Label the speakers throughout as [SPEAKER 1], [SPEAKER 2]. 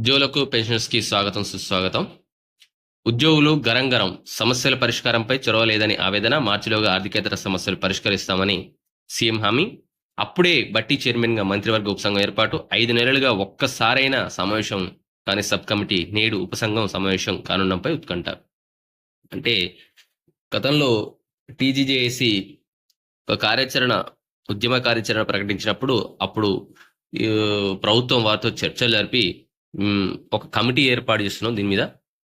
[SPEAKER 1] ఉద్యోగులకు పెన్షన్స్కి స్వాగతం సుస్వాగతం. ఉద్యోగులు గరం గరం సమస్యల పరిష్కారంపై చొరవ లేదని ఆవేదన మార్చిలోగా ఆర్థికేతర సమస్యలు పరిష్కరిస్తామని సీఎం హామీ. అప్పుడే బట్టి చైర్మన్గా మంత్రివర్గ ఉపసంఘం ఏర్పాటు. ఐదు నెలలుగా ఒక్కసారైనా సమావేశం కాని సబ్ కమిటీ నేడు ఉపసంఘం సమావేశం కానుండంపై ఉత్కంఠ. అంటే గతంలో టీజీజేఏసీ ఒక కార్యాచరణ ఉద్యమ కార్యాచరణ ప్రకటించినప్పుడు అప్పుడు ప్రభుత్వం వారితో చర్చలు జరిపి ఒక కమిటీ ఏర్పాటు చేస్తున్నాం దీని మీద.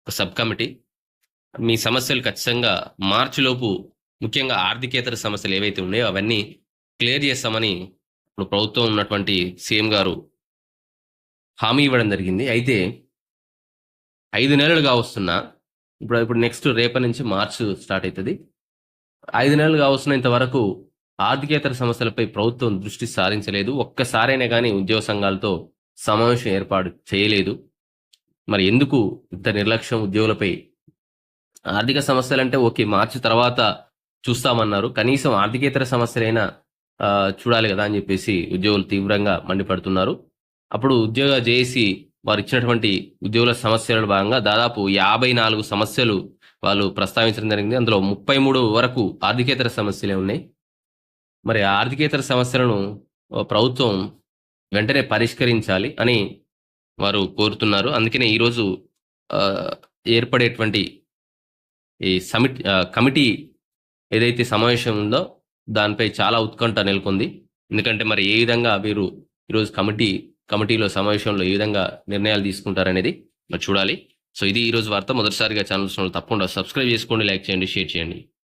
[SPEAKER 1] ఒక సబ్ కమిటీ. మీ సమస్యలు ఖచ్చితంగా మార్చి లోపు ముఖ్యంగా ఆర్థికేతర సమస్యలు ఏవైతే ఉన్నాయో అవన్నీ క్లియర్ చేస్తామని ఇప్పుడు ప్రభుత్వం ఉన్నటువంటి సీఎం గారు హామీ ఇవ్వడం జరిగింది. అయితే ఐదు నెలలుగా వస్తున్నా ఇప్పుడు ఇప్పుడు నెక్స్ట్ రేపటి నుంచి మార్చ్ స్టార్ట్ అవుతుంది ఐదు నెలలుగా వస్తున్న ఇంతవరకు ఆర్థికేతర సమస్యలపై ప్రభుత్వం దృష్టి సారించలేదు. ఒక్కసారైనా కానీ ఉద్యోగ సంఘాలతో సమావేశం ఏర్పాటు చేయలేదు. మరి ఎందుకు ఇంత నిర్లక్ష్యం ఉద్యోగులపై? ఆర్థిక సమస్యలంటే ఓకే మార్చి తర్వాత చూస్తామన్నారు. కనీసం ఆర్థికేతర సమస్యలైనా చూడాలి కదా అని చెప్పేసి ఉద్యోగులు తీవ్రంగా మండిపడుతున్నారు. అప్పుడు ఉద్యోగ జేఏసీ వారు ఇచ్చినటువంటి ఉద్యోగుల సమస్యల భాగంగా దాదాపు యాభై నాలుగు సమస్యలు వాళ్ళు ప్రస్తావించడం జరిగింది. అందులో ముప్పై మూడు వరకు ఆర్థికేతర సమస్యలే ఉన్నాయి. మరి ఆర్థికేతర సమస్యలను ప్రభుత్వం వెంటనే పరిష్కరించాలి అని వారు కోరుతున్నారు. అందుకనే ఈరోజు ఏర్పడేటువంటి ఈ సమిట్ కమిటీ ఏదైతే సమావేశం ఉందో దానిపై చాలా ఉత్కంఠ నెలకొంది. ఎందుకంటే మరి ఏ విధంగా వీరు ఈరోజు కమిటీ కమిటీలో సమావేశంలో ఏ విధంగా నిర్ణయాలు తీసుకుంటారనేది మరి చూడాలి. సో ఇది ఈరోజు వార్త. మొదటిసారిగా ఛానల్స్ తప్పకుండా సబ్స్క్రైబ్ చేసుకోండి లైక్ చేయండి షేర్ చేయండి.